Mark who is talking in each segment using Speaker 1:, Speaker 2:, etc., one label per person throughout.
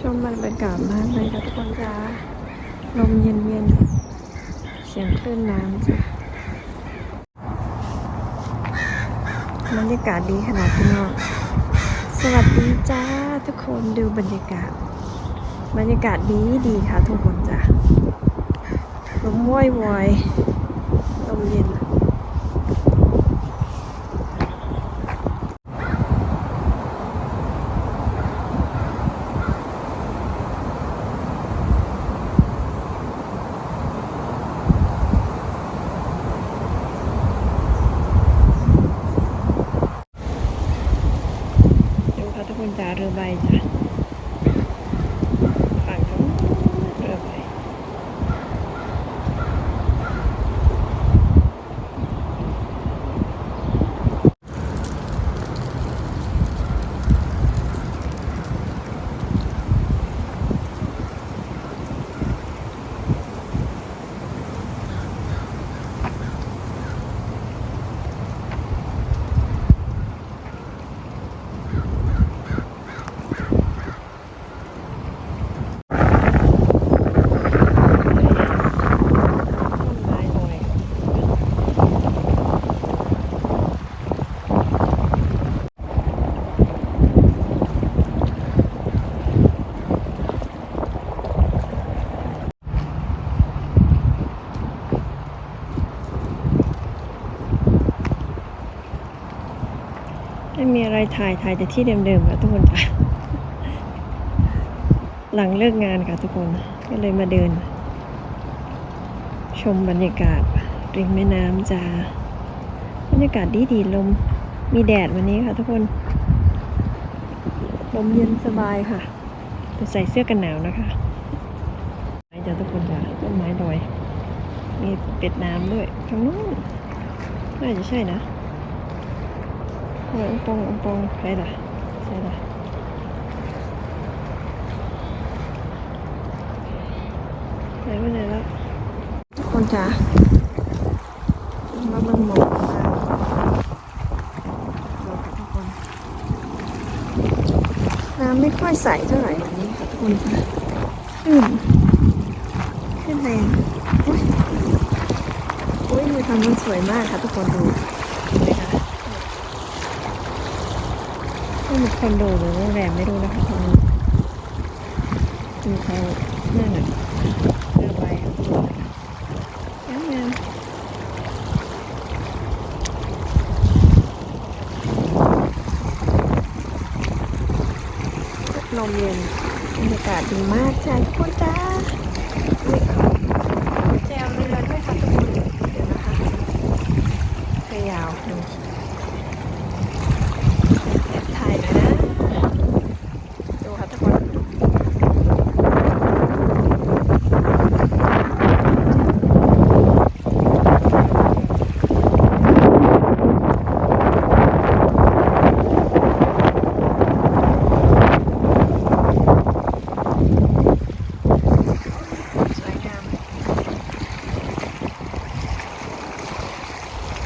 Speaker 1: ชมบรรยากาศมากเลยค่ะทุกคนจ้าลมเย็นๆเสียงคลื่นน้ำจ้ะบรรยากาศดีขนาดพี่น้องสวัสดีจ้าทุกคนดูบรรยากาศ บรรยากาศดีดีค่ะทุกคนจ้ะลมว่อยวอยลมเย็น ดูค่ะทุกคนจ้าเรือใบจ้ะฝั่งนู้นเรือใบต้นไม้ลอยไม่มีอะไรถ่ายถ่ายแต่ที่เดิมๆค่ะทุกคนค่ะ หลังเลิกงานค่ะทุกคน ก็เลยมาเดิน ชมบรรยากาศริมแม่น้ำจ้าบรรยากาศดีดีๆลม มีแดดวันนี้ค่ะทุกคน ลมเย็นสบายค่ะแต่ใส่เสื้อกันหนาวนะคะไม้จ้าทุกคนจ้าต้นไม้ลอย มีเป็ดน้ำด้วยทางนู้นน่าจะใช่นะ อ้ยองปององปองใช่ละใช่ละไหนไปไหนแล้วทุกคนจ้ามาเบิ่งหมอกมาดูค่ะทุกคนน้ำไม่ค่อยใสเท่าไหร่วันนี้ค่ะทุกคนค่ะขึ้นขึ้นแรงโอ้ยโอ้ยมีความมันสวยมากค่ะทุกคนดูเห็นไหมคะ นี่มันคอนโดหรือโรงแรมไม่รู้นะคะตรงนี้มีเขานั่นน่ะเรือใบค่ะทุกคนงามงามลมเย็นบรรยากาศดีมากจ้าทุกคนจ้านี่แจวเรือด้วยค่ะทุกคนเดี๋ยวนะคะเรือยาวดูแอบถ่ายหน่อยนะ ดูค่ะทุกคน สวยงาม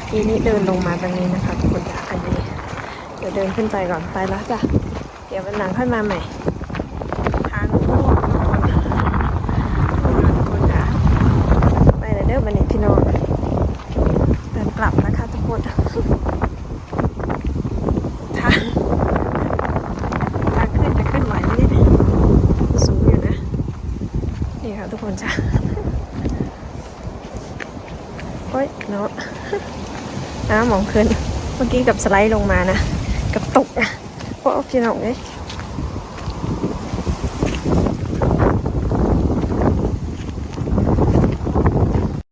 Speaker 1: ที นี้เดินลงมาตรงนี้นะคะทุกคนจ้ะอันนี้ เดี๋ยวเดินขึ้นไปก่อนไปแล้วจ้ะ เดี๋ยววันหลังค่อยมาใหม่ทางโค้งทุกคนจ้ะไปเลยเด้อบันนี้พี่น้องเดินกลับนะคะทุกคนทางทางขึ้นจะขึ้นไหวไหมเนี่ยสูงอยู่นะ นี่ค่ะทุกคนจ้ะโอ๊ยเน้ำหมองขึ้น เมื่อกี้กับสไลด์ลงมานะ กับตกอะเพราะพี่น้องเอ้ย